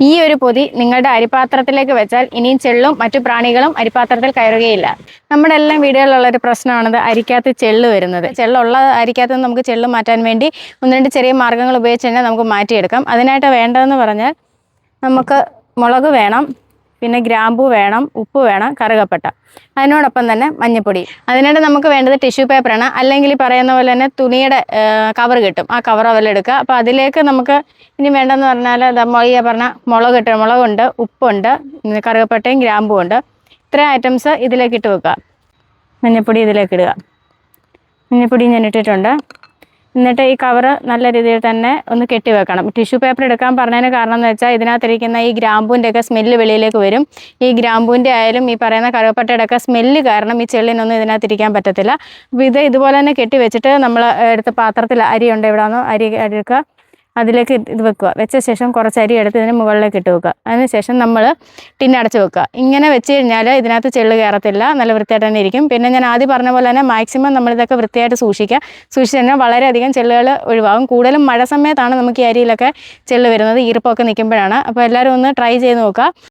ഈ ഒരു പൊതി നിങ്ങളുടെ അരിപാത്രത്തിലേക്ക് വെച്ചാൽ ഇനിയും ചെള്ളും മറ്റു പ്രാണികളും അരിപാത്രത്തിൽ കയറുകയില്ല. നമ്മുടെ എല്ലാം വീടുകളിലുള്ള ഒരു പ്രശ്നമാണത് അരിക്കകത്ത് ചെള്ള് വരുന്നത്. ചെള്ളുള്ള അരിക്കകത്ത് നമുക്ക് ചെള്ള് മാറ്റാൻ വേണ്ടി ഒന്ന് രണ്ട് ചെറിയ മാർഗങ്ങൾ ഉപയോഗിച്ച് തന്നെ നമുക്ക് മാറ്റിയെടുക്കാം. അതിനായിട്ട് വേണ്ടതെന്ന് പറഞ്ഞാൽ നമുക്ക് മുളക് വേണം. പിന്നെ ഗ്രാമ്പു വേണം ഉപ്പ് വേണം കറുകപ്പട്ട. അതിനോടൊപ്പം തന്നെ മഞ്ഞപ്പൊടി. അതിനായിട്ട് നമുക്ക് വേണ്ടത് ടിഷ്യൂ പേപ്പറാണ് അല്ലെങ്കിൽ പറയുന്ന പോലെ തന്നെ തുണിയുടെ കവർ കിട്ടും. ആ കവർ അവലെടുക്കുക അപ്പോൾ അതിലേക്ക് നമുക്ക് ഇനി വേണ്ടതെന്ന് പറഞ്ഞാൽ ഈ പറഞ്ഞ മുളക് ഇട്ട് മുളകുണ്ട് ഉപ്പുണ്ട് കറുകപ്പട്ടയും ഗ്രാമ്പും ഉണ്ട്. ഇത്രയും ഐറ്റംസ് ഇതിലേക്ക് ഇട്ട് വെക്കുക. മഞ്ഞപ്പൊടി ഇതിലേക്ക് ഇടുക. മഞ്ഞപ്പൊടി ഞാൻ ഇട്ടിട്ടുണ്ട്. എന്നിട്ട് ഈ കവറ് നല്ല രീതിയിൽ തന്നെ ഒന്ന് കെട്ടി വെക്കണം. ടിഷ്യൂ പേപ്പർ എടുക്കാൻ പറഞ്ഞതിന് കാരണം എന്ന് വെച്ചാൽ ഇതിനകത്തിരിക്കുന്ന ഈ ഗ്രാമ്പൂന്റെ ഒക്കെ സ്മെല്ല് വെളിയിലേക്ക് വരും. ഈ ഗ്രാമ്പൂന്റെ ആയാലും ഈ പറയുന്ന കറുവപ്പട്ടയുടെ ഒക്കെ സ്മെല്ല് കാരണം ഈ ചെള്ളിനൊന്നും ഇതിനകത്തിരിക്കാൻ പറ്റത്തില്ല. അപ്പോൾ ഇത് ഇതുപോലെ തന്നെ കെട്ടി വെച്ചിട്ട് നമ്മൾ എടുത്ത പാത്രത്തിൽ അരി ഉണ്ട് എവിടെയാണോ അരി എടുക്കുക. അതിലേക്ക് ഇത് വെക്കുക. വെച്ച ശേഷം കുറച്ച് അരി എടുത്ത് ഇതിന് മുകളിലേക്ക് ഇട്ട് വെക്കുക. അതിനുശേഷം നമ്മൾ ടിന്നടച്ച് വെക്കുക. ഇങ്ങനെ വെച്ച് കഴിഞ്ഞാൽ ഇതിനകത്ത് ചെള്ള് കയറത്തില്ല. നല്ല വൃത്തിയായിട്ട് തന്നെ ഇരിക്കും. പിന്നെ ഞാൻ ആദ്യം പറഞ്ഞ പോലെ തന്നെ മാക്സിമം നമ്മളിതൊക്കെ വൃത്തിയായിട്ട് സൂക്ഷിക്കുക. സൂക്ഷിച്ച് കഴിഞ്ഞാൽ വളരെയധികം ചെള്ളുകൾ ഒഴിവാകും. കൂടുതലും മഴ സമയത്താണ് നമുക്ക് ഈ അരിയിലൊക്കെ ചെള്ള് വരുന്നത്. ഈർപ്പമൊക്കെ നിൽക്കുമ്പോഴാണ് അപ്പോൾ എല്ലാവരും ഒന്ന് ട്രൈ ചെയ്ത് നോക്കുക.